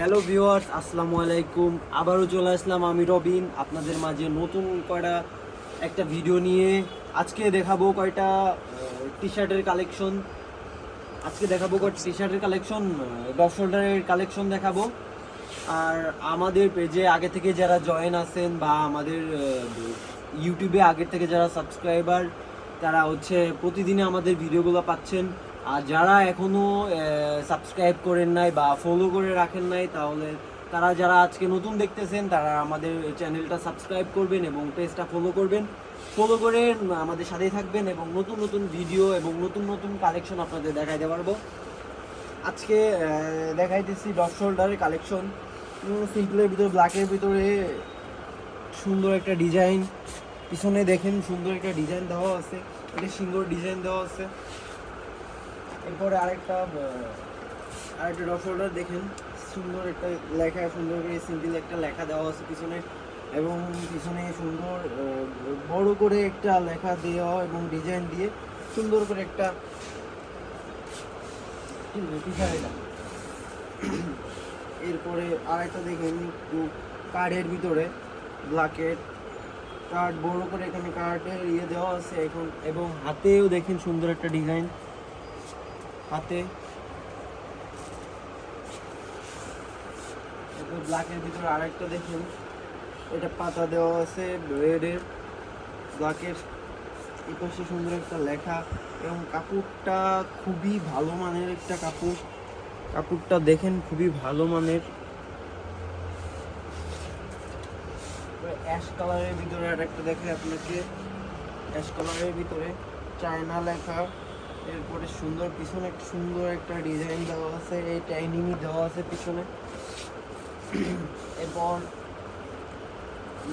Hello viewers আসসালামু আলাইকুম। আবারও চলে আসলাম আমি রবিন, আপনাদের মাঝে নতুন কয়টা একটা ভিডিও নিয়ে। আজকে দেখাবো কয়টা টি শার্টের কালেকশন আজকে দেখাবো কয়টা টি শার্টের কালেকশন ডপ শোল্ডারের কালেকশন দেখাবো। আর আমাদের পেজে আগে থেকে যারা জয়েন আছেন বা আমাদের ইউটিউবে আগের থেকে যারা সাবস্ক্রাইবার তারা হচ্ছে প্রতিদিনে আমাদের ভিডিওগুলো পাচ্ছেন। আর যারা এখনও সাবস্ক্রাইব করেন নাই বা ফলো করে রাখেন নাই, তাহলে তারা যারা আজকে নতুন দেখতেছেন, তারা আমাদের চ্যানেলটা সাবস্ক্রাইব করবেন এবং পেজটা ফলো করবেন। ফলো করে আমাদের সাথেই থাকবেন এবং নতুন নতুন ভিডিও এবং নতুন নতুন কালেকশন আপনাদের দেখাইতে পারব। আজকে দেখাইতেছি ডট শোল্ডারের কালেকশন সিম্পলের ভিতরে ব্ল্যাকের ভিতরে সুন্দর একটা ডিজাইন পিছনে দেখেন, সুন্দর একটা ডিজাইন দেওয়া আছে। এটা সুন্দর ডিজাইন দেওয়া আছে। এরপরে আরেকটা আরেকটা শোল্ডার দেখেন। সুন্দর একটা লেখা, সুন্দর করে সিম্পল একটা লেখা দেওয়া আছে পিছনে। এবং পিছনে সুন্দর বড় করে একটা লেখা দেওয়া এবং ডিজাইন দিয়ে সুন্দর করে একটা। এরপরে আরেকটা দেখেন কার্ডের ভিতরে ব্ল্যাকের কার্ড বড় করে এখানে কার্ডের ইয়ে দেওয়া আছে এখন। এবং হাতেও দেখেন সুন্দর একটা ডিজাইন হাতে। ব্ল্যাকের ভিতরে আরেকটা দেখেন। এটা পাতা দেওয়া আছে রেডের ব্ল্যাকের এই সুন্দর একটা লেখা এবং কাপড়টা খুবই ভালো মানের একটা কাপড়। কাপড়টা দেখেন খুবই ভালো মানের। অ্যাশ কালারের ভিতরে আর একটা দেখে আপনাকে অ্যাশ কালারের ভিতরে চায়না লেখা। এরপরে সুন্দর, পিছনে একটা সুন্দর একটা ডিজাইন দেওয়া আছে, এই টাইনিংই দেওয়া আছে পিছনে। এরপর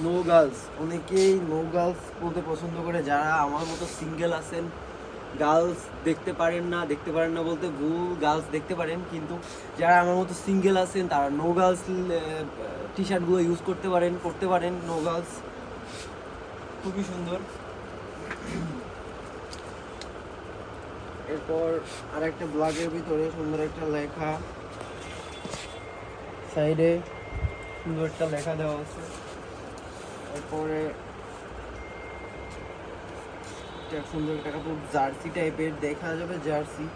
নো গার্লস অনেকেই নো গার্লস বলতে পছন্দ করে, যারা আমার মতো সিঙ্গেল আছেন গার্লস দেখতে পারেন না, দেখতে পারেন না বলতে ভুল গার্লস দেখতে পারেন, কিন্তু যারা আমার মতো সিঙ্গেল আছেন, তারা নো গার্লস টি শার্টগুলো ইউজ করতে পারেন করতে পারেন নো গার্লস খুবই সুন্দর। এরপর আর একটা ব্লগের ভিতরে সুন্দর একটা লেখা সাইডে সুন্দর একটা লেখা দেওয়া আছে। এরপরে একটা সুন্দর একটা কাপড়, জার্সি টাইপের, দেখা যাবে জার্সি।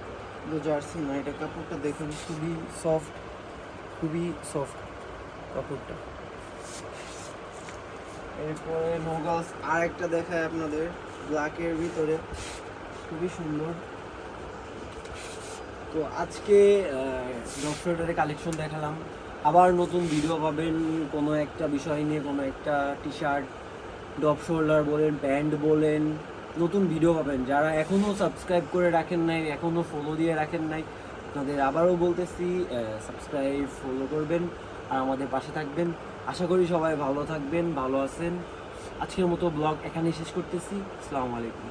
কিন্তু জার্সি না এটা কাপড়টা দেখুন, খুবই সফট খুবই সফট কাপড়টা। এরপরে নোগালস আর একটা দেখায় আপনাদের ব্ল্যাকের ভিতরে। খুবই সুন্দর। তো আজকে ডক্টরের কালেকশন দেখালাম। আবার নতুন ভিডিও পাবেন। কোনো একটা বিষয় নিয়ে, কোনো একটা টি শার্ট ডপ শোল্ডার বলেন প্যান্ট বলেন, নতুন ভিডিও পাবেন। যারা এখনও সাবস্ক্রাইব করে রাখেন নাই এখনও ফলো দিয়ে রাখেন নাই, আপনাদের আবারও বলতেছি সাবস্ক্রাইব ফলো করবেন আর আমাদের পাশে থাকবেন। আশা করি সবাই ভালো থাকবেন, ভালো আছেন। আজকের মতো ব্লগ এখানেই শেষ করতেছি। আসসালামু আলাইকুম।